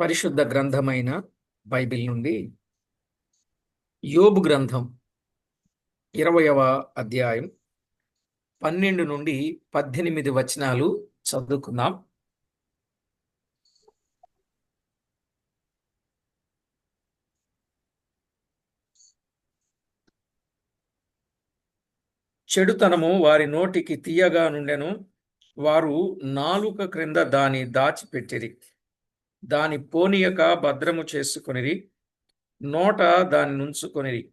పరిశుద్ధ గ్రంథమైన బైబిల్ నుండి యోబు గ్రంథం ఇరవయవ అధ్యాయం పన్నెండు నుండి పద్దెనిమిది వచనాలు చదువుకుందాం. చెడుతనము వారి నోటికి తీయగా నుండెను వారు నాలుక క్రింద దాని దాచిపెట్టిరి. దాని పోనీయక భద్రము చేసుకొనిరి నోట దాని నుంచుకొనిరి.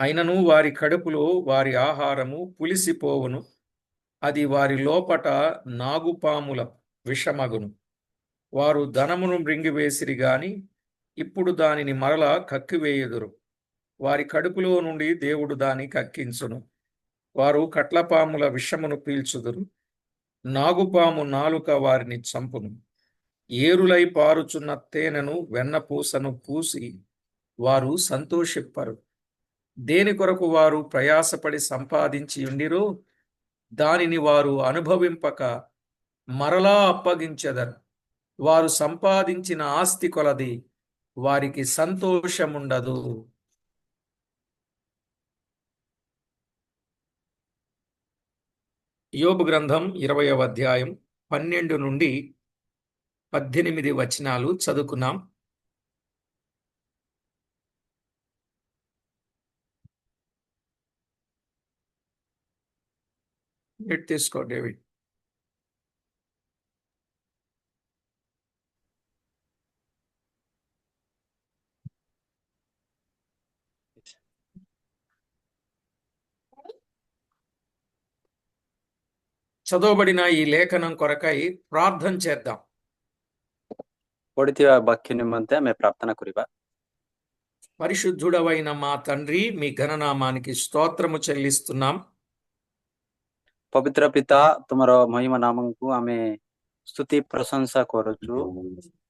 అయినను వారి కడుపులో వారి ఆహారము పులిసిపోవును అది వారి లోపట నాగుపాముల విషమగును. వారు ధనమును మృంగివేసిరి గాని ఇప్పుడు దానిని మరల కక్కివేయుదురు. వారి కడుపులో నుండి దేవుడు దాని కక్కించును. వారు కట్లపాముల విషమును పీల్చుదురు. నాగుపాము నాలుక వారిని చంపును. ఏరులై పారుచున్న తేనెను వెన్నపూసను పూసి వారు సంతోషిప్పరు. దేని కొరకు వారు ప్రయాసపడి సంపాదించి ఉండిరో దానిని వారు అనుభవింపక మరలా అప్పగించెదరు. వారు సంపాదించిన ఆస్తి కొలది వారికి సంతోషముండదు. యోబు గ్రంథం ఇరవయవ అధ్యాయం పన్నెండు నుండి పద్దెనిమిది వచనాలు చదువుకున్నాం. ఎట్ తీసుకో డేవిడ్ చదవబడిన ఈ లేఖనం కొరకై ప్రార్థన చేద్దాం. ಕೊಡ್ತೀವ ಬಕ್ಕಿ ನಿಮ್ಮಂತೆ ಮೇ ಪ್ರಾರ್ಥನಾ ಕುರಿವ పరిశుద్ధుడవైన మా తండ్రి మీ ఘననామానికి స్తోత్రము చెల్లిస్తున్నాం. పవిత్ర పిత తుమర మహిమ నామంకు ఆమె స్థుతి ప్రశంస కోరచ్చు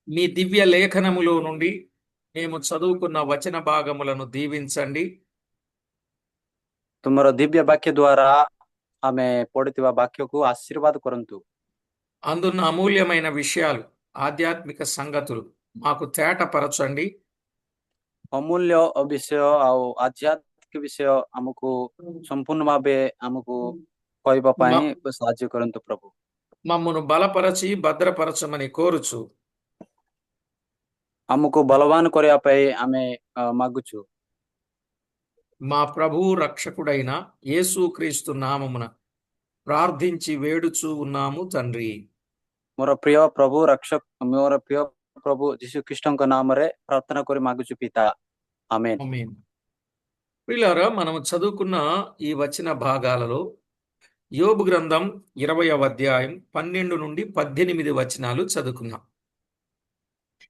మీ దివ్య లేఖనములో నుండి మేము చదువుకున్న వచన భాగములను దీవించండి. తుమర దివ్య వాక్య ద్వారా ఆమె పొడితివ వాక్యకు ఆశీర్వాద కొరంతు. అందున్న అమూల్యమైన విషయాలు ఆధ్యాత్మిక సంగతులు మాకు తేటపరచండి ଅମୂଲ୍ୟ ବିଷୟ ଆଉ ଆଧ୍ୟାତ୍ମିକ ବିଷୟ ଆମକୁ ସମ୍ପୂର୍ଣ୍ଣ ଭାବେ ଆମକୁ କହିବା ପାଇଁ ସାହାଯ୍ୟ କରନ୍ତୁ ପ୍ରଭୁ మమ్మను బలపరచి భద్రపరచమని కోరుచు ଆମକୁ ବଳବାନ କରିବା ପାଇଁ ଆମେ ଅ, ମାଗୁଛୁ మా ప్రభువు రక్షకుడైన యేసుక్రీస్తు నామమున ప్రార్థించి వేడుచూ ఉన్నాము తండ్రి ମୋର ପ୍ରିୟ ପ୍ରଭୁ ରକ୍ଷକ ମୋର ପ୍ରିୟ ପ୍ରଭୁ ଯୀଶୁ ଖ୍ରୀଷ୍ଟଙ୍କ ନାମରେ ପ୍ରାର୍ଥନା କରି ମାଗୁଛୁ ପିତା ଆମେନ୍ ఆమేన్ ప్రియులారా మనం చదువుకున్న ఈ వచన భాగాలలో యోబు గ్రంథం ఇరవయవ అధ్యాయం పన్నెండు నుండి పద్దెనిమిది వచనాలు చదువుకున్నాం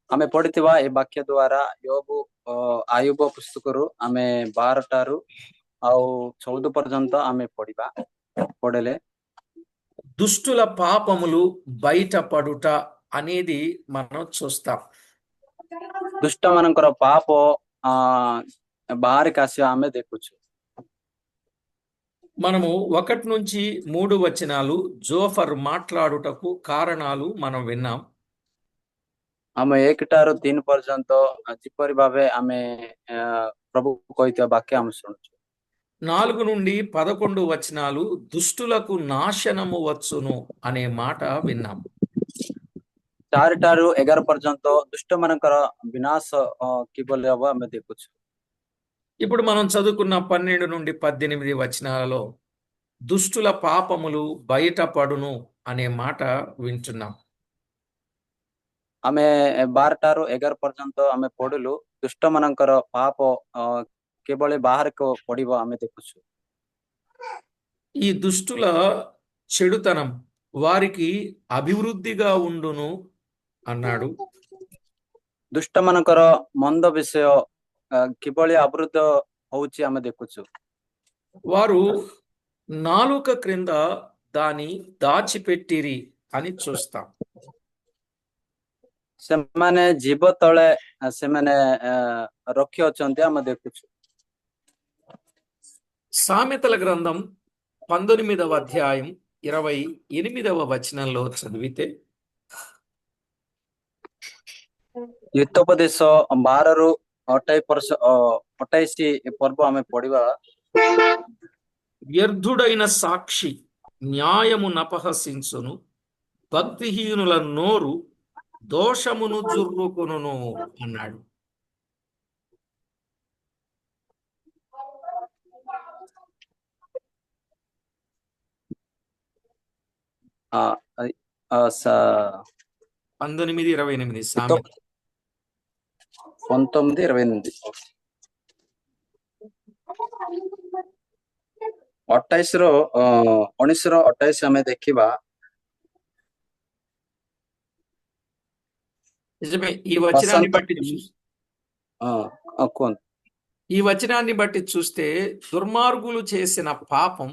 ଆମେ ପଢିଥିବା ଏ ବାକ୍ୟ ଦ୍ଵାରା ୟୋବୁ ଅ, ଆୟୁବ ପୁସ୍ତକରୁ ଆମେ ବାରଟାରୁ ଆଉ ଚଉଦ ପର୍ଯ୍ୟନ୍ତ ଆମେ ପଢିବା ପଢିଲେ దుష్టుల పాపములు బయటపడుట అనేది మనం చూస్తాం ଦୁଷ୍ଟ ମାନଙ୍କର ପାପ ଆ ବାହାରକୁ ଆସିବା ଆମେ ଦେଖୁଛୁ మనము ఒకటి నుంచి మూడు వచనాలు జోఫర్ మాట్లాడుటకు కారణాలు మనం విన్నాం ଆମେ ଏକଟାରୁ ତିନି ପର୍ଯ୍ୟନ୍ତ ଯେପରି ଭାବେ ଆମେ ଆ, ପ୍ରଭୁ କହିଥିବା ବାକ୍ୟ ଆମେ ଶୁଣୁଛୁ నాలుగు నుండి పదకొండు వచనాలు దుష్టులకు నాశనము వచ్చును అనే మాట విన్నాము టారిటారు ఎగారు పర్యంత దుష్ట మనకర వినాశ ఇప్పుడు మనం చదువుకున్న పన్నెండు నుండి పద్దెనిమిది వచనాలలో దుష్టుల పాపములు బయటపడును అనే మాట వింటున్నాం. ఆమె బారటారు ఎగర పర్జంతో ఆమె పొడులు దుష్టమనంకర పాప ପାପ ଅ, କିଭଳି ବାହାରକୁ ପଡିବ ଆମେ ଦେଖୁଛୁ ఈ దుష్టుల చెడుతనం వారికి అభివృద్ధిగా ఉండును అన్నాడు ଦୁଷ୍ଟ ମାନଙ୍କର ମନ୍ଦ ବିଷୟ ଅ, କିଭଳି ଆବୃତ ହଉଛି ଆମେ ଦେଖୁଛୁ వారు నాలుక క్రింద దాని దాచిపెట్టిరి అని చూస్తాం ସେମାନେ ଜୀବ ତଳେ ଆ, ସେମାନେ ଆ, ରଖି ଅଛନ୍ତି ଆମେ ଦେଖୁଛୁ సామెతల గ్రంథం పంతొమ్మిదవ అధ్యాయం ఇరవై ఎనిమిదవ వచనంలో చదివితే. యుద్ధోపదేశ ಮಾರರು వ్యర్థుడైన సాక్షి న్యాయము నపహసించును భక్తిహీనుల నోరు దోషమును జుర్రుకును అన్నాడు. పంతొమ్మిది ఇరవై ఎనిమిది సామెత పంతొమ్మిది ఇరవై ఎనిమిది ଅଠାଇଶର ଅ, ଉଣେଇଶର ଅଠାଇଶ ଆମେ ଦେଖିବା నిజమే ఈ వచనాన్ని వసంత బట్టి చూ- ଅ, ଅ, କୁହନ୍ତୁ ఈ వచనాన్ని బట్టి చూస్తే దుర్మార్గులు చేసిన పాపం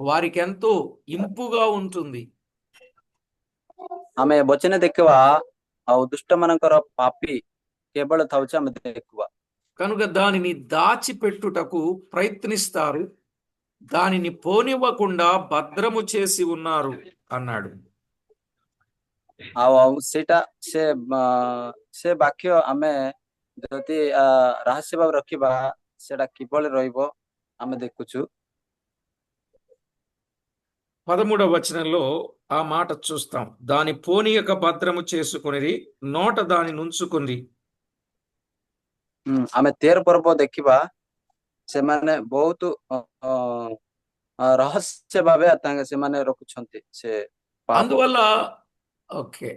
వారికి ఎంతో ఇంపుగా ఉంటుంది ଆମେ ବଚନ ଦେଖିବା ଆଉ ଦୁଷ୍ଟ ମାନଙ୍କର ପାପି କେବଳ ଥାଉଛି ଆମେ ଦେଖିବା కనుక దానిని దాచిపెట్టుటకు ప్రయత్నిస్తారు దానిని పోనివ్వకుండా భద్రము చేసి ఉన్నారు అన్నాడు ଆଉ ଆଉ ସେଇଟା ସେ ଅ, ସେ ବାକ୍ୟ ଆମେ ଯଦି ଆ, ରହସ୍ୟ ଭାବେ ରଖିବା ସେଟା କିଭଳି ରହିବ ଆମେ ଦେଖୁଛୁ పదమూడవ వచనంలో ఆ మాట చూస్తాం దాని పోనీయక భద్రము చేసుకొనిరి నోట దాని నుంచుకొని ହୁଁ, ଆମେ ତେର ପର୍ବ ଦେଖିବା ସେମାନେ ବହୁତ ଅ, ଅ, ଅ, ରହସ୍ୟ ଭାବେ ତାଙ୍କ ସେମାନେ ରଖୁଛନ୍ତି ସେ ପାପ అందువల్ల ఓకే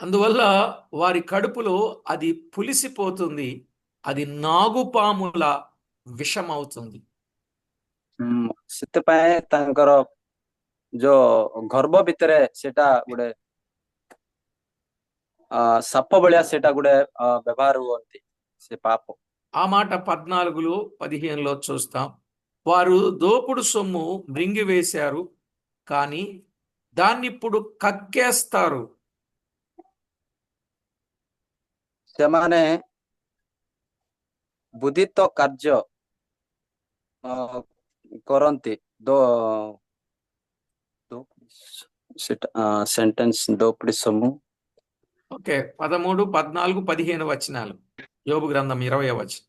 అందువల్ల వారి కడుపులో అది పులిసిపోతుంది అది నాగుపాముల విషం అవుతుంది ହୁଁ, ସେଥିପାଇଁ ତାଙ୍କର ଯୋଉ ଗର୍ଭ ଭିତରେ ସେଟା ଗୋଟେ ଅ ସାପ ଭଳିଆ ସେଟା ଗୋଟେ ଅ, ବ୍ୟବହାର ହୁଅନ୍ତି ସେ ପାପ ఆ మాట పద్నాలుగులో పదిహేనులో చూస్తాం వారు దోపుడు సొమ్ము మృంగివేశారు కానీ దాన్ని ఇప్పుడు కక్కేస్తారు ସେମାନେ ବୁଦ୍ଧିତ କାର୍ଯ୍ୟ కొరంతి దో do, sit, uh, ఓకే పదమూడు పద్నాలుగు పదిహేను వచనాలు. యోగు గ్రంథం ఇరవై వచనం.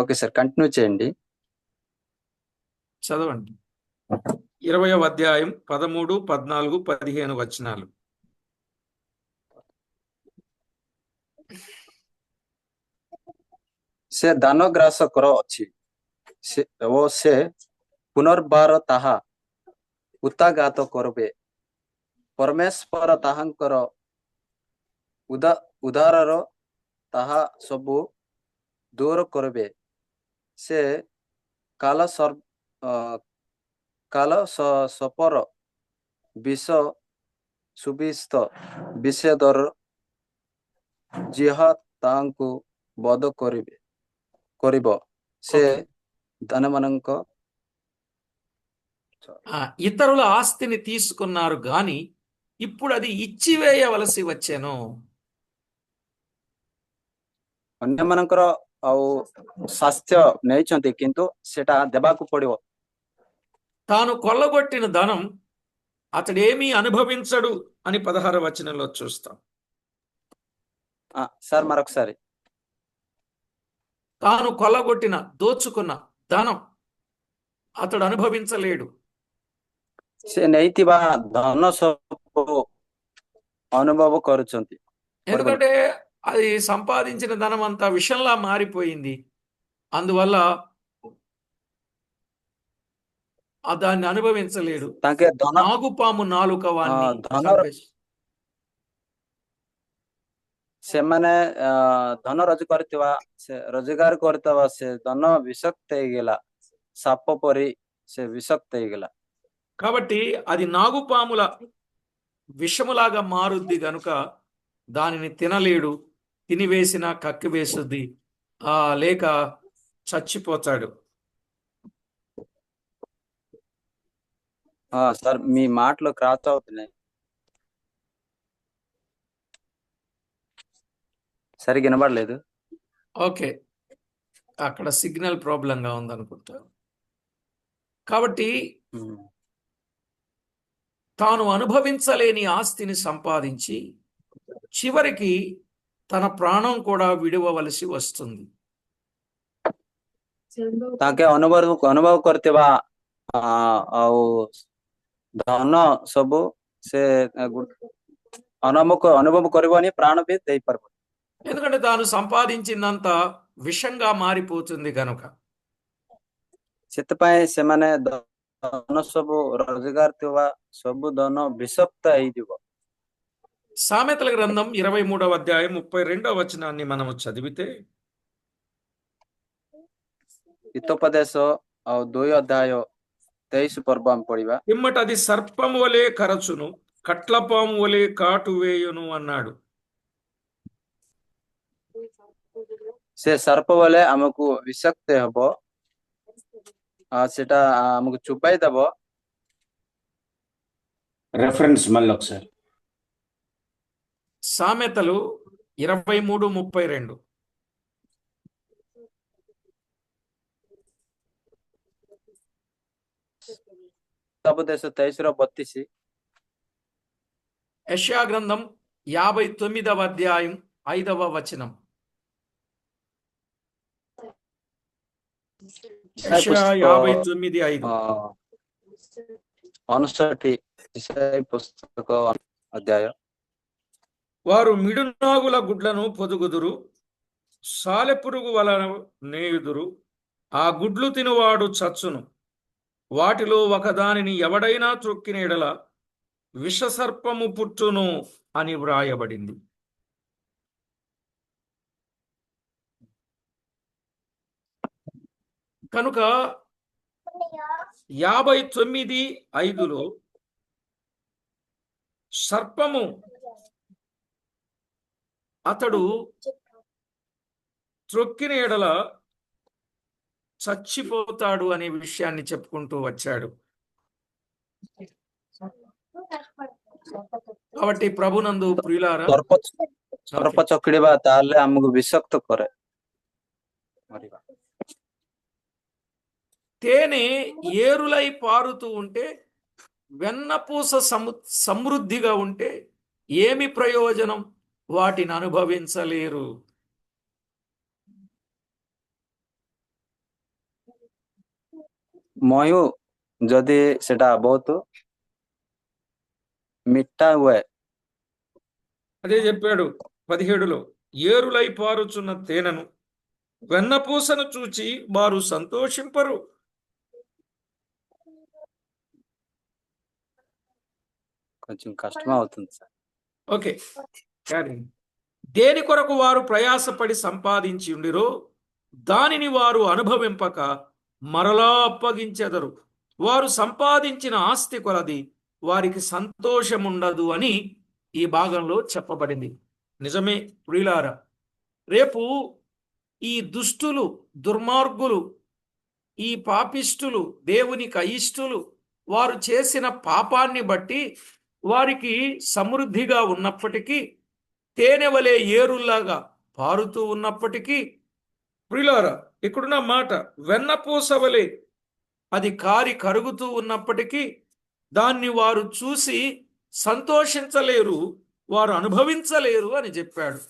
ఓకే సార్ కంటిన్యూ చేయండి. చదవండి. ఇరవయవ అధ్యాయం పదమూడు పద్నాలుగు పదిహేను వచనాలు ସେ ଦାନ ଗ୍ରାସକର ଅଛି ସେ ଓ ସେ ପୁନର୍ବାର ତାହା ଉତାଘାତ କରିବେ ପରମେଶ୍ୱର ତାହାଙ୍କର ଉଦା ଉଦାରର ତାହା ସବୁ ଦୂର କରିବେ ସେ କାଲ ସର୍ ଅ, କାଲ ସ- ସପର ବିଷ ସୁବିସ୍ତ ବିଷେଦର ଯାହା ତାହାଙ୍କୁ ବଧ କରିବେ କରିବ ସେ Okay. ధనమనంక ఆ, ఇతరుల ఆస్తిని తీసుకున్నారు గాని ఇప్పుడు అది ఇచ్చివేయవలసి వచ్చెను ଅନ୍ୟମାନଙ୍କର ଆଉ ସ୍ୱାସ୍ଥ୍ୟ ନେଇଛନ୍ତି କିନ୍ତୁ ସେଟା ଦେବାକୁ ପଡିବ తాను కొల్లగొట్టిన ధనం అతడేమీ అనుభవించడు అని పదహారు వచనంలో చూస్తాం. సార్ మరొకసారి. తాను కొల్లగొట్టిన దోచుకున్న ధనం అతడు అనుభవించలేడు. నైతివా అనుభవ కోరుచుంది. ఎందుకంటే అది సంపాదించిన ధనం అంతా విషంలా మారిపోయింది. అందువల్ల దాన్ని అనుభవించలేడు ତାଙ୍କେ ଧନ నాగుపాము నాలుక వాణ్ణి ఆ, ధన- చంపేసి ସେମାନେ ଅ, ଧନ ରୋଜଗାର କରିଥିବା ସେ ରୋଜଗାର କରିଥିବା ସେ ଧନ ବିଷକ୍ତ ହେଇଗଲା ସାପ ପରି ସେ ବିଷକ୍ତ ହେଇଗଲା కాబట్టి అది నాగుపాముల విషములాగా మారుద్ది గనుక దానిని తినలేడు తినివేసిన కక్కి వేసుద్ది ఆ లేక చచ్చిపోతాడు సార్ మీ మాటలు క్రాస్ అవుతున్నాయి. సరిగ్గా వినబడలేదు. ఓకే. అక్కడ సిగ్నల్ ప్రాబ్లంగా ఉందనుకుంటా. కాబట్టి తాను అనుభవించలేని ఆస్తిని సంపాదించి చివరికి తన ప్రాణం కూడా విడవలసి వస్తుంది. తాకే అనుభవ అనుభవ కొరతవా ଧନ ସବୁ ସେ ଗୁ- ଅନୁଭବ ଅନୁଭବ କରିବନି ପ୍ରାଣ ବି ଦେଇପାରିବ ఎందుకంటే తాను సంపాదించిందంతా విషంగా మారిపోతుంది గనుక ସେଥିପାଇଁ ସେମାନେ ଧନ ସବୁ ରୋଜଗାର ଥିବା ସବୁ ଧନ ବିଷକ୍ତ ହେଇଯିବ సామెతల గ్రంథం ఇరవై మూడవ అధ్యాయం ముప్పై రెండవ వచనాన్ని మనము చదివితే ହିତୋପଦେଶ ଆଉ ଦୁଇ ଅଧ୍ୟାୟ ତେଇଶ ପର୍ବ ଆମେ ପଢିବା పిమ్మటది సర్పము వలె కరచును కట్లపాము వలె కాటు వేయును అన్నాడు ସେ ସର୍ପ ବେଳେ ଆମକୁ ବିଷକ୍ତ ହବ ଆଉ ସେଟା ଆମକୁ ଚୁପାଇ ଦବ రెఫరెన్స్ మళ్ళీ ఒకసారి సామెతలు ఇరవై మూడు ముప్పై రెండు బత్తిసి. యష్యా గ్రంథం యాభై తొమ్మిదవ అధ్యాయం ఐదవ వచనం. యాభై తొమ్మిది ఐదు. అధ్యాయం. వారు మిడునాగుల గుడ్లను పొదుగుదురు సాలెపురుగు వలన నేయుదురు ఆ గుడ్లు తినువాడు చచ్చును. వాటిలో ఒకదానిని ఎవడైనా త్రొక్కిన ఎడల విషసర్పము పుట్టును అని వ్రాయబడింది. కనుక యాభై తొమ్మిది ఐదులో సర్పము అతడు త్రొక్కిన ఎడల చచ్చిపోతాడు అనే విషయాన్ని చెప్పుకుంటూ వచ్చాడు. కాబట్టి ప్రభునందు తేనె ఏరులై పారుతూ ఉంటే వెన్నపూస సమృద్ధిగా ఉంటే ఏమి ప్రయోజనం? వాటిని అనుభవించలేరు. ମୟୁ ଯଦି ସେଟା ବହୁତ ମିଠା ହୁଏ అదే చెప్పాడు పదిహేడులో ఏరులై పారుచున్న తేనెను వెన్నపూసను చూచి వారు సంతోషింపరు కొంచెం కష్టం అవుతుంది సార్ ఓకే క్యారీ దేని కొరకు వారు ప్రయాసపడి సంపాదించి ఉండిరో దానిని వారు అనుభవింపక మరలా అప్పగించెదరు. వారు సంపాదించిన ఆస్తి కొలది వారికి సంతోషముండదు అని ఈ భాగంలో చెప్పబడింది. నిజమే ప్రియులారా రేపు ఈ దుష్టులు దుర్మార్గులు ఈ పాపిష్టులు దేవునికి అయిష్టులు వారు చేసిన పాపాన్ని బట్టి వారికి సమృద్ధిగా ఉన్నప్పటికీ తేనె వలె ఏరుల్లాగా పారుతూ ఉన్నప్పటికీ ప్రియులారా ఇక్కడున్న మాట వెన్నపూస వలె అది కారి కరుగుతూ ఉన్నప్పటికీ దాన్ని వారు చూసి సంతోషించలేరు వారు అనుభవించలేరు అని చెప్పాడు.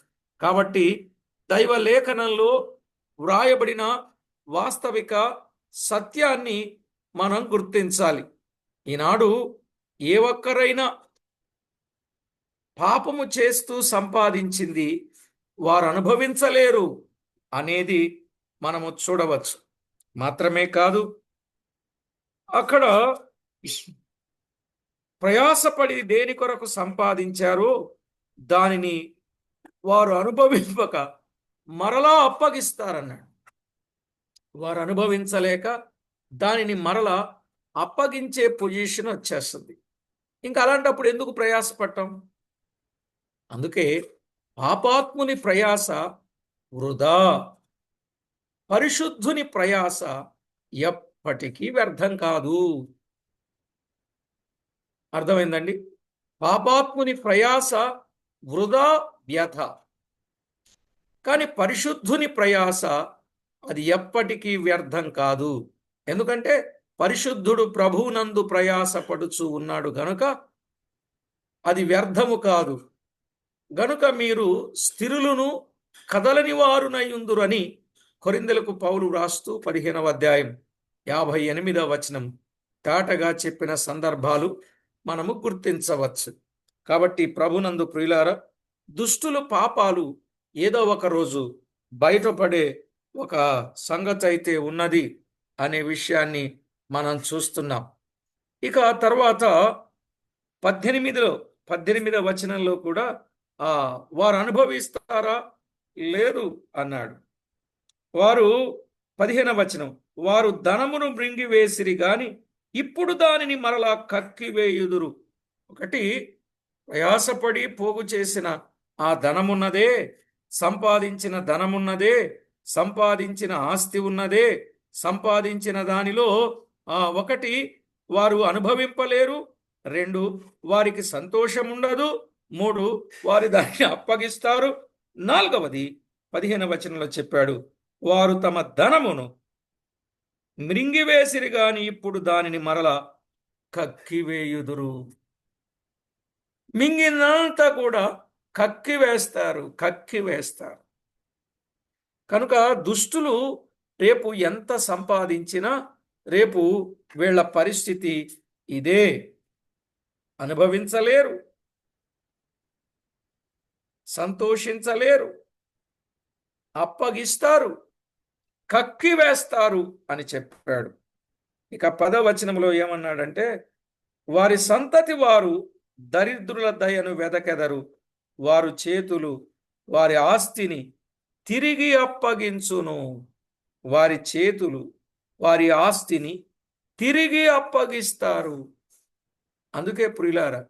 కాబట్టి దైవ లేఖనంలో వ్రాయబడిన వాస్తవిక సత్యాన్ని మనం గుర్తించాలి. ఈనాడు ఏ ఒక్కరైనా పాపము చేస్తూ సంపాదించింది వారు అనుభవించలేరు అనేది మనము చూడవచ్చు. మాత్రమే కాదు అక్కడ ప్రయాసపడి దేని కొరకు సంపాదించారో దానిని వారు అనుభవింపక మరలా అప్పగిస్తారన్నాడు. వారు అనుభవించలేక దానిని మరలా అప్పగించే పొజిషన్ వచ్చేస్తుంది. ఇంకా అలాంటప్పుడు ఎందుకు ప్రయాసపడటం అందుకే పాపాత్ముని ప్రయాస వృధా. పరిశుద్ధుని ప్రయాస ఎప్పటికీ వ్యర్థం కాదు. అర్థమైందండి? పాపాత్ముని ప్రయాస వృధా వ్యథ కానీ పరిశుద్ధుని ప్రయాస అది ఎప్పటికీ వ్యర్థం కాదు. ఎందుకంటే పరిశుద్ధుడు ప్రభువునందు ప్రయాసపడుచు ఉన్నాడు గనుక అది వ్యర్థము కాదు. గనుక మీరు స్థిరులను కదలని వారునయుందురని కొరిందలకు పౌలు వ్రాస్తూ పదిహేనవ అధ్యాయం యాభై ఎనిమిదవ వచనం తాటగా చెప్పిన సందర్భాలు మనము గుర్తించవచ్చు. కాబట్టి ప్రభునందు ప్రియులార దుష్టుల పాపాలు ఏదో ఒక రోజు బయటపడే ఒక సంగతి అయితే ఉన్నది అనే విషయాన్ని మనం చూస్తున్నాం. ఇక తర్వాత పద్దెనిమిదిలో పద్దెనిమిదవ వచనంలో కూడా వారు అనుభవిస్తారా? లేదు అన్నాడు. వారు పదిహేన వచనం. వారు ధనమును మృంగివేసిరి గాని ఇప్పుడు దానిని మరలా కక్కివేయుదురు. ఒకటి ప్రయాసపడి పోగు చేసిన ఆ ధనమున్నదే సంపాదించిన ధనమున్నదే సంపాదించిన ఆస్తి ఉన్నదే సంపాదించిన దానిలో ఆ ఒకటి వారు అనుభవింపలేరు. రెండు వారికి సంతోషం ఉండదు మూడు వారి దాన్ని అప్పగిస్తారు. నాలుగవది పదిహేను వచనంలో చెప్పాడు. వారు తమ ధనమును మృంగివేసిరి గాని ఇప్పుడు దానిని మరల కక్కివేయుదురు. మింగినంతా కూడా కక్కి వేస్తారు కక్కి వేస్తారు కనుక దుష్టులు రేపు ఎంత సంపాదించినా రేపు వీళ్ళ పరిస్థితి ఇదే. అనుభవించలేరు. సంతోషించలేరు. అప్పగిస్తారు. కక్కి వేస్తారు అని చెప్పాడు. ఇక పదవచనంలో ఏమన్నాడంటే వారి సంతతి వారు దరిద్రుల దయను వెదకెదరు. వారు చేతులు వారి ఆస్తిని తిరిగి అప్పగించును. వారి చేతులు వారి ఆస్తిని తిరిగి అప్పగిస్తారు. అందుకే ప్రియులారా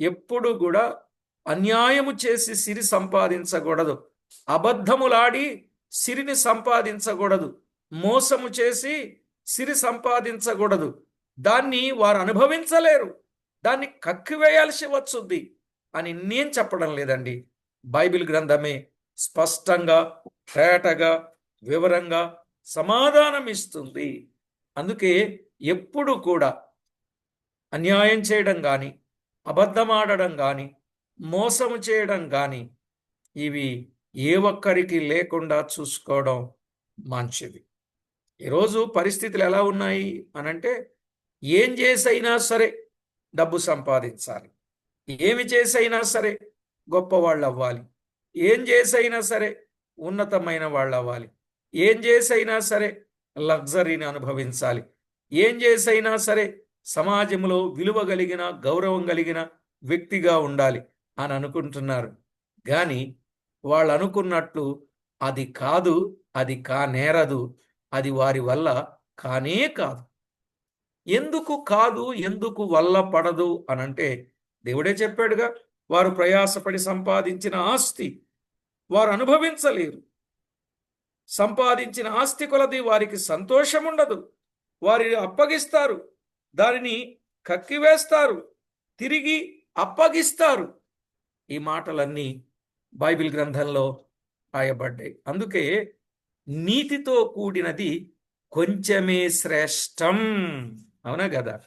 ఎప్పుడు కూడా అన్యాయము చేసి సిరి సంపాదించకూడదు. అబద్ధములాడి సిరిని సంపాదించకూడదు. మోసము చేసి సిరి సంపాదించకూడదు. దాన్ని వారు అనుభవించలేరు. దాన్ని కక్కివేయాల్సి వచ్చుద్ది అని నేను చెప్పడం లేదండి. బైబిల్ గ్రంథమే స్పష్టంగా తేటగా వివరంగా సమాధానం ఇస్తుంది. అందుకే ఎప్పుడు కూడా అన్యాయం చేయడం కానీ అబద్ధమాడడం కానీ మోసము చేయడం కానీ ఇవి ఏ ఒక్కరికి లేకుండా చూసుకోవడం మంచిది. ఈరోజు పరిస్థితులు ఎలా ఉన్నాయి అనంటే ఏం చేసైనా సరే డబ్బు సంపాదించాలి. ఏమి చేసైనా సరే గొప్పవాళ్ళు అవ్వాలి ఏం చేసైనా సరే ఉన్నతమైన వాళ్ళు అవ్వాలి ఏం చేసైనా సరే లగ్జరీని అనుభవించాలి. ఏం చేసైనా సరే సమాజంలో విలువ కలిగిన గౌరవం కలిగిన వ్యక్తిగా ఉండాలి అని అనుకుంటున్నారు. కానీ వాళ్ళు అనుకున్నట్లు అది కాదు అది కానేరదు అది వారి వల్ల కానే కాదు. ఎందుకు కాదు ఎందుకు వల్ల పడదు అనంటే దేవుడే చెప్పాడుగా వారు ప్రయాసపడి సంపాదించిన ఆస్తి వారు అనుభవించలేరు. సంపాదించిన ఆస్తి కొలది వారికి సంతోషం ఉండదు వారిని అప్పగిస్తారు దానిని కక్కివేస్తారు తిరిగి అప్పగిస్తారు. ఈ మాటలన్నీ బైబిల్ గ్రంథంలో రాయబడ్డాయి. అందుకే నీతితో కూడినది కొంచెమే శ్రేష్టం. అవునా కదా?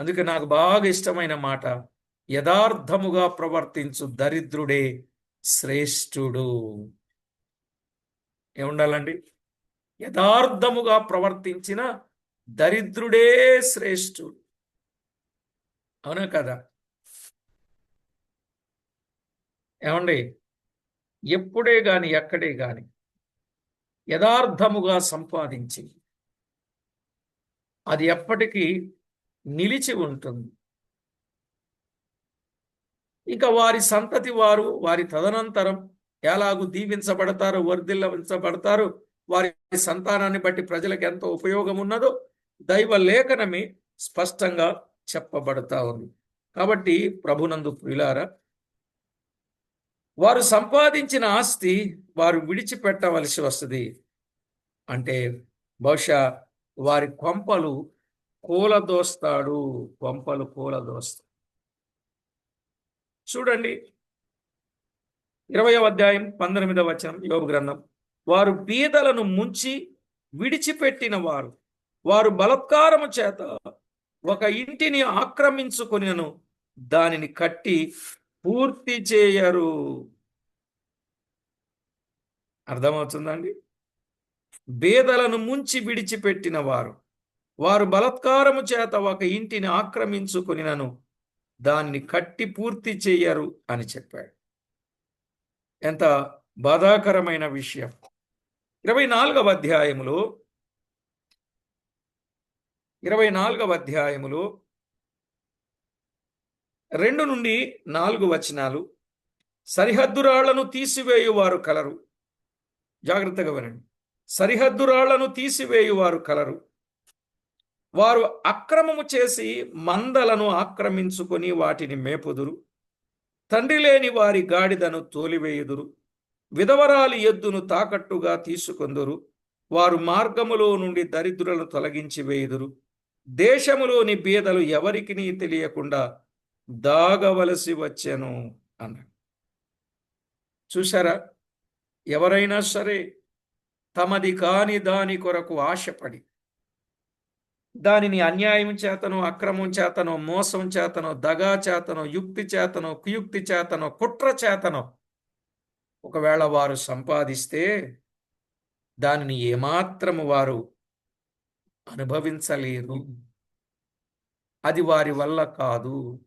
అందుకే నాకు బాగా ఇష్టమైన మాట యథార్థముగా ప్రవర్తించు దరిద్రుడే శ్రేష్ఠుడు ఏముండాలండి? యథార్థముగా ప్రవర్తించిన దరిద్రుడే శ్రేష్ఠుడు అవునా కదా? ఏమండి? ఎప్పుడే గాని ఎక్కడే గాని యథార్థముగా సంపాదించి అది ఎప్పటికీ నిలిచి ఉంటుంది. ఇక వారి సంతతి వారు వారి తదనంతరం ఎలాగూ దీవించబడతారు వర్ధిల్లవించబడతారు వారి సంతానాన్ని బట్టి ప్రజలకు ఎంతో ఉపయోగం ఉన్నదో దైవ లేఖనమే స్పష్టంగా చెప్పబడతా ఉంది. కాబట్టి ప్రభునందు ప్రిలారా వారు సంపాదించిన ఆస్తి వారు విడిచిపెట్టవలసి వస్తుంది. అంటే బహుశా వారి కొంపలు కూలదోస్తాడు కొంపలు కూలదోస్తాడు. చూడండి. ఇరవై అధ్యాయం పంతొమ్మిదవ వచనం యోగ గ్రంథం. వారు బీదలను ముంచి విడిచిపెట్టిన వారు వారు బలత్కారము చేత ఒక ఇంటిని ఆక్రమించుకొనిను దానిని కట్టి పూర్తి చేయరు. అర్థమవుతుందండి? బేదలను ముంచి విడిచిపెట్టిన వారు. వారు బలత్కారము చేత ఒక ఇంటిని ఆక్రమించుకునినను. దాన్ని కట్టి పూర్తి చేయరు అని చెప్పాడు. ఎంత బాధాకరమైన విషయం. ఇరవై నాలుగవ అధ్యాయములో ఇరవై నాలుగవ అధ్యాయములో రెండు నుండి నాలుగు వచనాలు సరిహద్దురాళ్ళను తీసివేయువారు కలరు. జాగ్రత్తగా వినండి. సరిహద్దురాళ్ళను తీసివేయువారు కలరు. వారు అక్రమము చేసి మందలను ఆక్రమించుకొని వాటిని మేపుదురు. తండ్రి లేని వారి గాడిదను తోలివేయుదురు. విధవరాలి ఎద్దును తాకట్టుగా తీసుకొందురు. వారు మార్గములో నుండి దరిద్రులను తొలగించి వేయుదురు. దేశములోని బీదలు ఎవరికిని తెలియకుండా దాగవలసి వచ్చాను అన్నాడు. చూసారా ఎవరైనా సరే తమది కాని దాని కొరకు ఆశపడి దానిని అన్యాయం చేతనో అక్రమం చేతనో మోసం చేతనో దగా చేతనో యుక్తి చేతనో కుయుక్తి చేతనో కుట్ర చేతనో ఒకవేళ వారు సంపాదిస్తే దానిని ఏమాత్రము వారు అనుభవించలేరు. అది వారి వల్ల కాదు.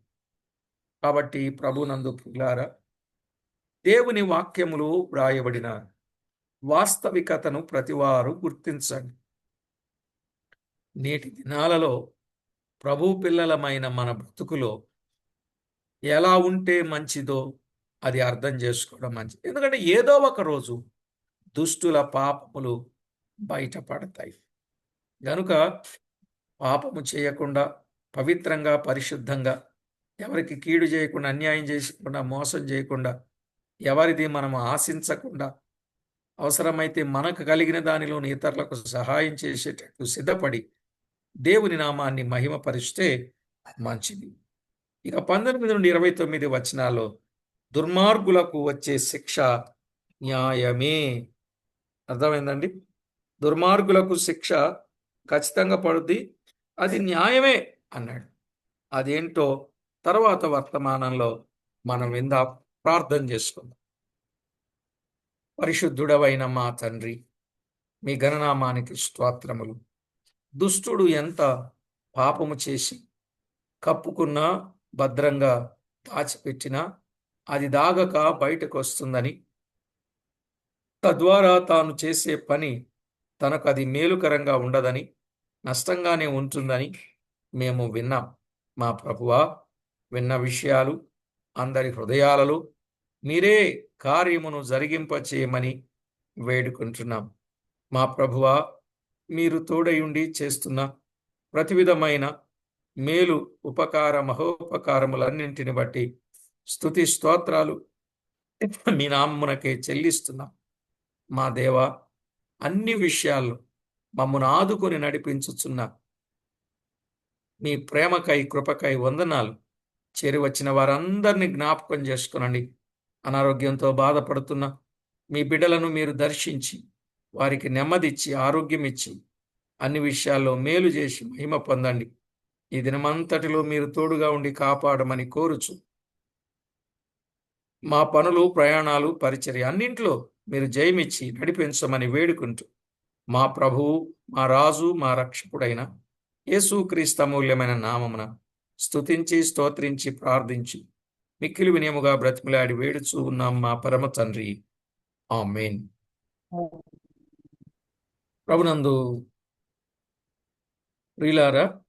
కాబట్టి ప్రభునందు పులారా దేవుని వాక్యములు వ్రాయబడిన వాస్తవికతను ప్రతివారు గుర్తించండి. నేటి దినాలలో ప్రభు పిల్లలమైన మన బ్రతుకులో ఎలా ఉంటే మంచిదో అది అర్థం చేసుకోవడం మంచిది. ఎందుకంటే ఏదో ఒక రోజు దుష్టుల పాపములు బయటపడతాయి. గనుక పాపము చేయకుండా పవిత్రంగా పరిశుద్ధంగా ఎవరికి కీడు చేయకుండా అన్యాయం చేయకుండా మోసం చేయకుండా ఎవరిది మనం ఆశించకుండా అవసరమైతే మనకు కలిగిన దానిలోని ఇతరులకు సహాయం చేసేటట్టు సిద్ధపడి దేవుని నామాన్ని మహిమపరిస్తే మంచిది. ఇక పంతొమ్మిది నుండి ఇరవై తొమ్మిది వచనాల్లో దుర్మార్గులకు వచ్చే శిక్ష న్యాయమే. అర్థమైందండి? దుర్మార్గులకు శిక్ష ఖచ్చితంగా పడుద్ది అది న్యాయమే అన్నాడు. అదేంటో తర్వాత వర్తమానంలో మనం విందా ప్రార్థన చేసుకుందాం. పరిశుద్ధుడవైన మా తండ్రి మీ గణనామానికి స్తోత్రములు. దుష్టుడు ఎంత పాపము చేసి కప్పుకున్నా భద్రంగా దాచిపెట్టినా అది దాగక బయటకు వస్తుందని తద్వారా తాను చేసే పని తనకు అది మేలుకరంగా ఉండదని నష్టంగానే ఉంటుందని మేము విన్నాం. మా ప్రభువా విన్న విషయాలు అందరి హృదయాలలో మీరే కార్యమును జరిగింపచేయమని వేడుకుంటున్నాం. మా ప్రభువా మీరు తోడయుండి చేస్తున్న ప్రతి విధమైన మేలు ఉపకార మహోపకారములన్నింటిని బట్టి స్థుతి స్తోత్రాలు మీ నామ్మునకే చెల్లిస్తున్నాం. మా దేవ అన్ని విషయాల్లో మమ్మను ఆదుకొని నడిపించుచున్న మీ ప్రేమకై కృపకై వందనాలు. చేరి వచ్చిన వారందరినీ జ్ఞాపకం చేసుకునండి. అనారోగ్యంతో బాధపడుతున్న మీ బిడ్డలను మీరు దర్శించి వారికి నెమ్మదిచ్చి ఆరోగ్యం ఇచ్చి అన్ని విషయాల్లో మేలు చేసి మహిమ పొందండి. ఈ దినమంతటిలో మీరు తోడుగా ఉండి కాపాడమని కోరుచు. మా పనులు ప్రయాణాలు పరిచర్య అన్నింట్లో మీరు జయమిచ్చి నడిపించమని వేడుకుంటూ మా ప్రభువు మా రాజు మా రక్షకుడైన యేసుక్రీస్తు అమూల్యమైన నామమున స్తుతించి స్తోత్రించి ప్రార్థించి. మిక్కిలి వినయముగా బ్రతిమలాడి వేడుచూ ఉన్నాం మా పరమ తండ్రి. ఆమెన్. ప్రభునందు ప్రియులారా